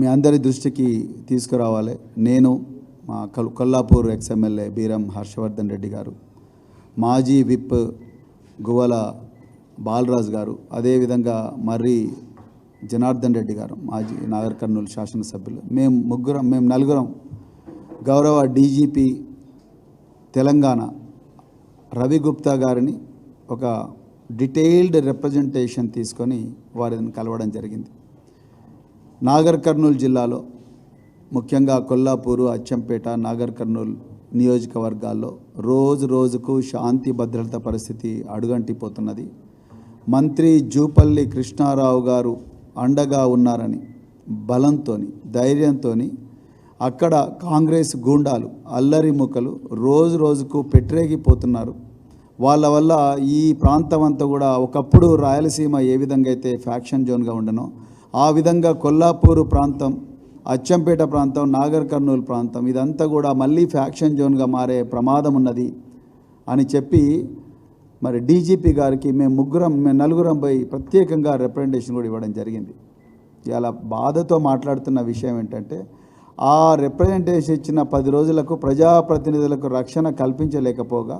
మీ అందరి దృష్టికి తీసుకురావాలి. నేను మా కల్ కొల్లాపూర్ ఎక్స్ఎమ్మెల్యే బీరం హర్షవర్ధన్ రెడ్డి గారు మాజీ విప్ గువల బాలరాజు గారు అదేవిధంగా మర్రి జనార్దన్ రెడ్డి గారు మాజీ నాగర్ కర్నూలు శాసనసభ్యులు. మేము ముగ్గురం మేము నలుగురం గౌరవ డీజీపీ తెలంగాణ రవి గుప్తా గారిని ఒక డీటెయిల్డ్ రిప్రజెంటేషన్ తీసుకొని వారిని కలవడం జరిగింది. నాగర్ కర్నూలు జిల్లాలో ముఖ్యంగా కొల్లాపూరు అచ్చంపేట నాగర్ కర్నూలు నియోజకవర్గాల్లో రోజు రోజుకు శాంతి భద్రత పరిస్థితి అడుగంటిపోతున్నది. మంత్రి జూపల్లి కృష్ణారావు గారు అండగా ఉన్నారని బలంతో ధైర్యంతో అక్కడ కాంగ్రెస్ గూండాలు అల్లరి ముక్కలు రోజు రోజుకు పెట్టరేగిపోతున్నారు వాళ్ళ వల్ల ఈ ప్రాంతం అంతా కూడా ఒకప్పుడు రాయలసీమ ఏ విధంగా అయితే ఫ్యాక్షన్ జోన్గా ఉండనో ఆ విధంగా కొల్లాపూరు ప్రాంతం అచ్చంపేట ప్రాంతం నాగర్ కర్నూలు ప్రాంతం ఇదంతా కూడా మళ్ళీ ఫ్యాక్షన్ జోన్గా మారే ప్రమాదం ఉన్నది అని చెప్పి మరి డీజీపీ గారికి మేము ముగ్గురం మేము నలుగురం పోయి ప్రత్యేకంగా రిప్రజెంటేషన్ కూడా ఇవ్వడం జరిగింది. ఇలా బాధతో మాట్లాడుతున్న విషయం ఏంటంటే ఆ రిప్రజెంటేషన్ ఇచ్చిన పది రోజులకు ప్రజాప్రతినిధులకు రక్షణ కల్పించలేకపోగా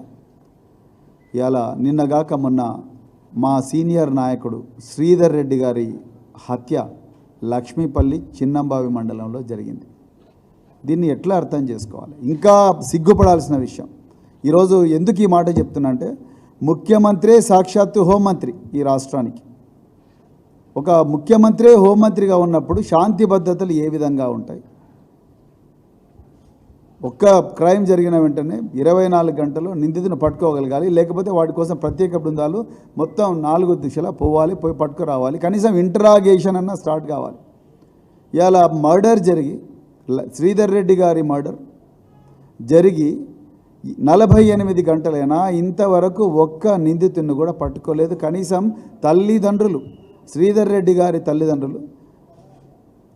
ఇలా నిన్నగాక మొన్న మా సీనియర్ నాయకుడు శ్రీధర్ రెడ్డి గారి హత్య లక్ష్మీపల్లి చిన్నంబావి మండలంలో జరిగింది. దీన్ని ఎట్లా అర్థం చేసుకోవాలి? ఇంకా సిగ్గుపడాల్సిన విషయం. ఈరోజు ఎందుకు ఈ మాట చెప్తున్నానంటే ముఖ్యమంత్రే సాక్షాత్తు హోంమంత్రి ఈ రాష్ట్రానికి. ఒక ముఖ్యమంత్రే హోంమంత్రిగా ఉన్నప్పుడు శాంతి భద్రతలు ఏ విధంగా ఉంటాయి? ఒక్క క్రైమ్ జరిగిన వెంటనే ఇరవై నాలుగు గంటలు నిందితుని పట్టుకోగలగాలి లేకపోతే వాటి కోసం ప్రత్యేక బృందాలు మొత్తం నాలుగు దిశలా పోవాలి పోయి పట్టుకురావాలి. కనీసం ఇంటరాగేషన్ అన్న స్టార్ట్ కావాలి. ఇలా మర్డర్ జరిగి శ్రీధర్ రెడ్డి గారి మర్డర్ జరిగి నలభై ఎనిమిది గంటలైనా ఇంతవరకు ఒక్క నిందితుడిని కూడా పట్టుకోలేదు. కనీసం తల్లిదండ్రులు శ్రీధర్ రెడ్డి గారి తల్లిదండ్రులు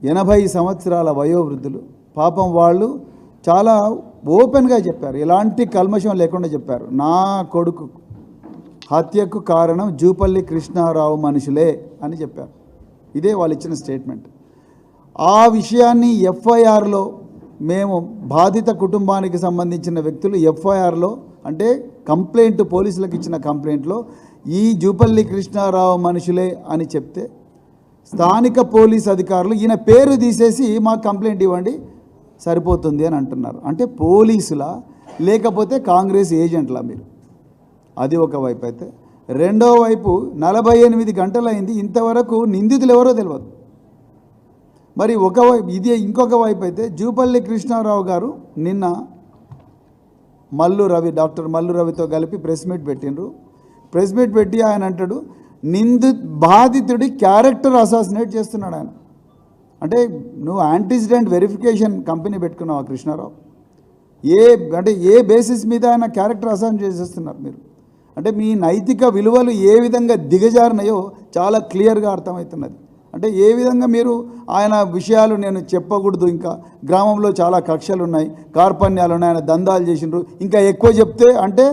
ఎనభై సంవత్సరాల వయోవృద్ధులు పాపం వాళ్ళు చాలా ఓపెన్గా చెప్పారు. ఎలాంటి కల్మషం లేకుండా చెప్పారు. నా కొడుకు హత్యకు కారణం జూపల్లి కృష్ణారావు మనుషులే అని చెప్పారు. ఇదే వాళ్ళు ఇచ్చిన స్టేట్మెంట్. ఆ విషయాన్ని ఎఫ్ఐఆర్లో మేము బాధిత కుటుంబానికి సంబంధించిన వ్యక్తులు ఎఫ్ఐఆర్లో అంటే కంప్లైంట్ పోలీసులకు ఇచ్చిన కంప్లైంట్లో ఈ జూపల్లి కృష్ణారావు మనుషులే అని చెప్తే స్థానిక పోలీస్ అధికారులు ఈయన పేరు తీసేసి మాకు కంప్లైంట్ ఇవ్వండి. సరిపోతుంది అని అంటున్నారు. అంటే పోలీసులా? లేకపోతే కాంగ్రెస్ ఏజెంట్లా మీరు? అది ఒక వైపు అయితే. రెండో వైపు నలభై ఎనిమిది గంటలైంది. ఇంతవరకు నిందితులు ఎవరో తెలియదు మరి ఒక వైపు ఇది ఇంకొక వైపు అయితే జూపల్లి కృష్ణారావు గారు నిన్న మల్లు రవి డాక్టర్ మల్లు రవితో కలిపి ప్రెస్ మీట్ పెట్టిండ్రు. ప్రెస్ మీట్ పెట్టి ఆయన అంటాడు నింది బాధితుడి క్యారెక్టర్ అసాసినేట్ చేస్తున్నాడు ఆయన. అంటే నువ్వు యాంటీసిడెంట్ వెరిఫికేషన్ కంపెనీ పెట్టుకున్నావా కృష్ణారావు? ఏ అంటే ఏ బేసిస్ మీద ఆయన క్యారెక్టర్ అసైన్ చేసేస్తున్నారు మీరు? అంటే మీ నైతిక విలువలు ఏ విధంగా దిగజారినాయో చాలా క్లియర్గా అర్థమవుతున్నది. అంటే ఏ విధంగా మీరు ఆయన విషయాలు నేను చెప్పకూడదు ఇంకా గ్రామంలో చాలా కక్షలు ఉన్నాయి కార్పణ్యాలు ఉన్నాయి ఆయన దందాలు చేసిండ్రు ఇంకా ఎక్కువ చెప్తే అంటే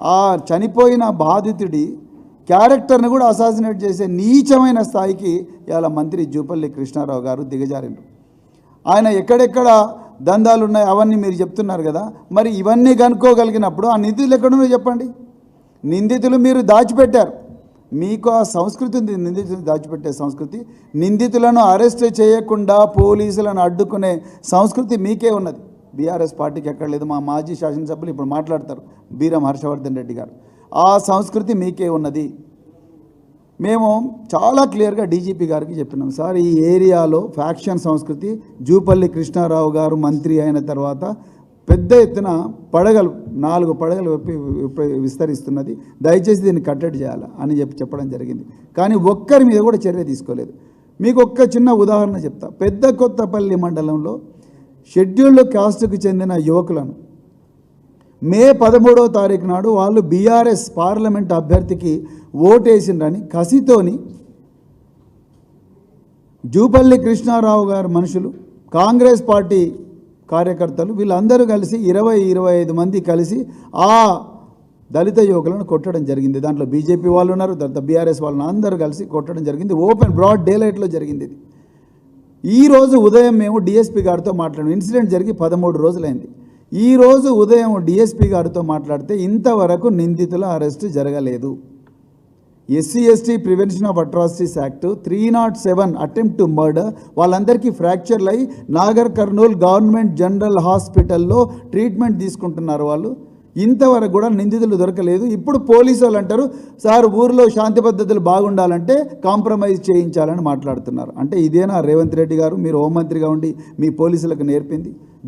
ఆ చనిపోయిన బాధితుడి క్యారెక్టర్ని కూడా అసాసినేట్ చేసే నీచమైన స్థాయికి ఇవాళ మంత్రి జూపల్లి కృష్ణారావు గారు దిగజారిండు ఆయన ఎక్కడెక్కడ దందాలు ఉన్నాయి అవన్నీ మీరు చెప్తున్నారు కదా మరి ఇవన్నీ కనుక్కోగలిగినప్పుడు ఆ నిధులు ఎక్కడున్నాయో చెప్పండి. నిందితులు మీరు దాచిపెట్టారు. మీకు ఆ సంస్కృతి ఉంది నిందితులు దాచిపెట్టే సంస్కృతి. నిందితులను అరెస్ట్ చేయకుండా పోలీసులను అడ్డుకునే సంస్కృతి మీకే ఉన్నది. బీఆర్ఎస్ పార్టీకి ఎక్కడ లేదు మా మాజీ శాసనసభ్యులు ఇప్పుడు మాట్లాడతారు బీరం హర్షవర్ధన్ రెడ్డి గారు. ఆ సంస్కృతి మీకే ఉన్నది. మేము చాలా క్లియర్గా డీజీపీ గారికి చెప్పినాం. సార్ ఈ ఏరియాలో ఫ్యాక్షన్ సంస్కృతి జూపల్లి కృష్ణారావు గారు మంత్రి అయిన తర్వాత పెద్ద ఎత్తున పడగలు నాలుగు పడగలు వెప్పి విస్తరిస్తున్నది. దయచేసి దీన్ని కట్టడి చేయాలి అని చెప్పి చెప్పడం జరిగింది. కానీ ఒక్కరి మీద కూడా చర్య తీసుకోలేదు. మీకు ఒక్క చిన్న ఉదాహరణ చెప్తా. పెద్ద కొత్తపల్లి మండలంలో షెడ్యూల్డ్ కాస్ట్కు చెందిన యువకులను మే పదమూడవ తారీఖు నాడు వాళ్ళు బీఆర్ఎస్ పార్లమెంట్ అభ్యర్థికి ఓటేసిండ్రని కసితోని జూపల్లి కృష్ణారావు గారు మనుషులు కాంగ్రెస్ పార్టీ కార్యకర్తలు వీళ్ళందరూ కలిసి ఇరవై ఇరవై ఐదు మంది కలిసి ఆ దళిత యువకులను కొట్టడం జరిగింది. దాంట్లో బీజేపీ వాళ్ళు ఉన్నారు తర్వాత బీఆర్ఎస్ వాళ్ళని అందరూ కలిసి కొట్టడం జరిగింది. ఓపెన్ బ్రాడ్ డే లైట్లో జరిగింది ఇది. ఈ రోజు ఉదయం మేము డిఎస్పీ గారితో మాట్లాడాము ఇన్సిడెంట్ జరిగి పదమూడు రోజులైంది. ఈరోజు ఉదయం డిఎస్పీ గారితో మాట్లాడితే ఇంతవరకు నిందితుల అరెస్టు జరగలేదు. SC ST prevention of atrocities act three not seven attempt to murder వాళ్ళందరికీ ఫ్రాక్చర్లు అయి నాగర్ కర్నూల్ గవర్నమెంట్ జనరల్ హాస్పిటల్లో ట్రీట్మెంట్ తీసుకుంటున్నారు వాళ్ళు. ఇంతవరకు కూడా నిందితులు దొరకలేదు. ఇప్పుడు పోలీసు వాళ్ళు అంటారు సార్ ఊర్లో శాంతి పద్ధతులు బాగుండాలంటే కాంప్రమైజ్ చేయించాలని మాట్లాడుతున్నారు. అంటే ఇదేనా రేవంత్ రెడ్డి గారు? మీరు హోంమంత్రిగా ఉండి మీ పోలీసులకు నేర్పింది.